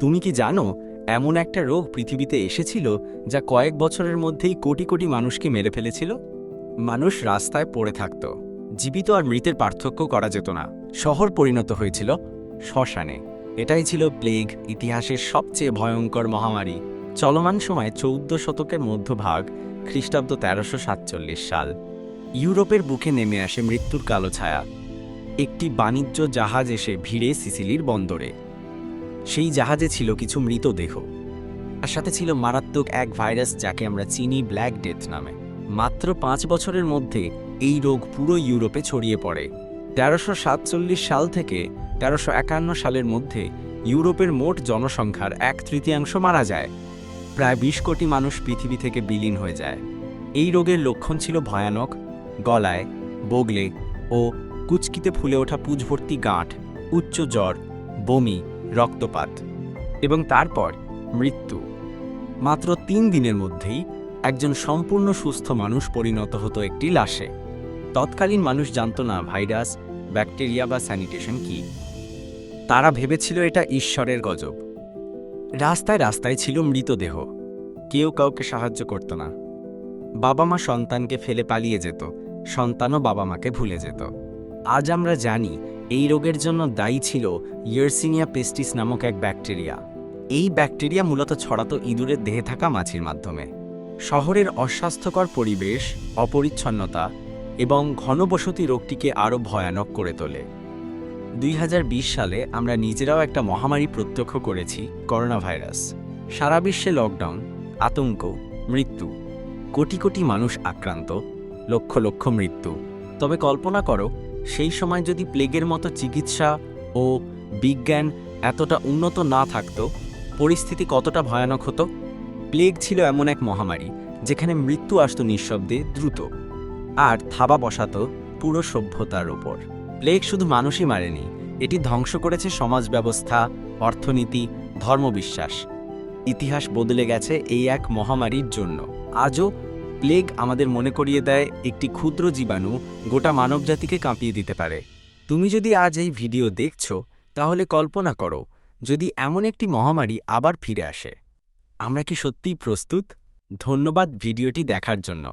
তুমি কি জানো, এমন একটা রোগ পৃথিবীতে এসেছিল যা কয়েক বছরের মধ্যেই কোটি কোটি মানুষকে মেরে ফেলেছিল? মানুষ রাস্তায় পড়ে থাকত। জীবিত আর মৃতের পার্থক্য করা যেত না। শহর পরিণত হয়েছিল শ্মশানে। এটাই ছিল প্লেগ, ইতিহাসের সবচেয়ে ভয়ঙ্কর মহামারী। চলমান সময় চৌদ্দ শতকের মধ্যভাগ খ্রিস্টাব্দ তেরোশো সাতচল্লিশ সাল। ইউরোপের বুকে নেমে আসে মৃত্যুর কালো ছায়া। একটি বাণিজ্য জাহাজ এসে ভিড়ে সিসিলির বন্দরে। সেই জাহাজে ছিল কিছু মৃতদেহ। আর সাথে ছিল মারাত্মক এক ভাইরাস যাকে আমরা চিনি ব্ল্যাক ডেথ নামে। মাত্র পাঁচ বছরের মধ্যে এই রোগ পুরো ইউরোপে ছড়িয়ে পড়ে। তেরোশো সাতচল্লিশ সাল থেকে তেরোশো একান্ন সালের মধ্যে ইউরোপের মোট জনসংখ্যার এক তৃতীয়াংশ মারা যায়। প্রায় বিশ কোটি মানুষ পৃথিবী থেকে বিলীন হয়ে যায়। এই রোগের লক্ষণ ছিল ভয়ানক, গলায়, বগলে ও কুচকিতে ফুলে ওঠা পুজভর্তি গাঁট, উচ্চ জ্বর, বমি রক্তপাত এবং তারপর মৃত্যু। মাত্র তিন দিনের মধ্যেই একজন সম্পূর্ণ সুস্থ মানুষ পরিণত হতো একটি লাশে। তৎকালীন মানুষ জানত না ভাইরাস, ব্যাকটেরিয়া বা স্যানিটেশন কি। তারা ভেবেছিল এটা ঈশ্বরের গজব। রাস্তায় রাস্তায় ছিল মৃতদেহ। কেউ কাউকে সাহায্য করত না। বাবা মা সন্তানকে ফেলে পালিয়ে যেত। সন্তানও বাবা মাকে ভুলে যেত। আজ আমরা জানি এই রোগের জন্য দায়ী ছিল ইয়ার্সিনিয়া পেস্টিস নামক এক ব্যাকটেরিয়া। এই ব্যাকটেরিয়া মূলত ছড়াতো ইঁদুরের দেহে থাকা মাছির মাধ্যমে। শহরের অস্বাস্থ্যকর পরিবেশ, অপরিচ্ছন্নতা এবং ঘনবসতি রোগটিকে আরও ভয়ানক করে তোলে। দুই হাজার বিশ সালে আমরা নিজেরাও একটা মহামারী প্রত্যক্ষ করেছি করোনা ভাইরাস সারা বিশ্বে লকডাউন, আতঙ্ক, মৃত্যু। কোটি কোটি মানুষ আক্রান্ত, লক্ষ লক্ষ মৃত্যু। তবে কল্পনা করো সেই সময় যদি প্লেগের মতো চিকিৎসা ও বিজ্ঞান এতটা উন্নত না থাকতো, পরিস্থিতি কতটা ভয়ানক হতো? প্লেগ ছিল এমন এক মহামারী, যেখানে মৃত্যু আসত নিঃশব্দে দ্রুত, আর থাবা বসাতো পুরো সভ্যতার ওপর। প্লেগ শুধু মানুষই মারেনি, এটি ধ্বংস করেছে সমাজ ব্যবস্থা, অর্থনীতি, ধর্মবিশ্বাস। ইতিহাস বদলে গেছে এই এক মহামারীর জন্য। আজও প্লেগ আমাদের মনে করিয়ে দেয় একটি ক্ষুদ্র জীবাণু গোটা মানবজাতিকে কাঁপিয়ে দিতে পারে। তুমি যদি আজ এই ভিডিও দেখছ, তাহলে কল্পনা করো, যদি এমন একটি মহামারী আবার ফিরে আসে। আমরা কি সত্যিই প্রস্তুত? ধন্যবাদ ভিডিওটি দেখার জন্য।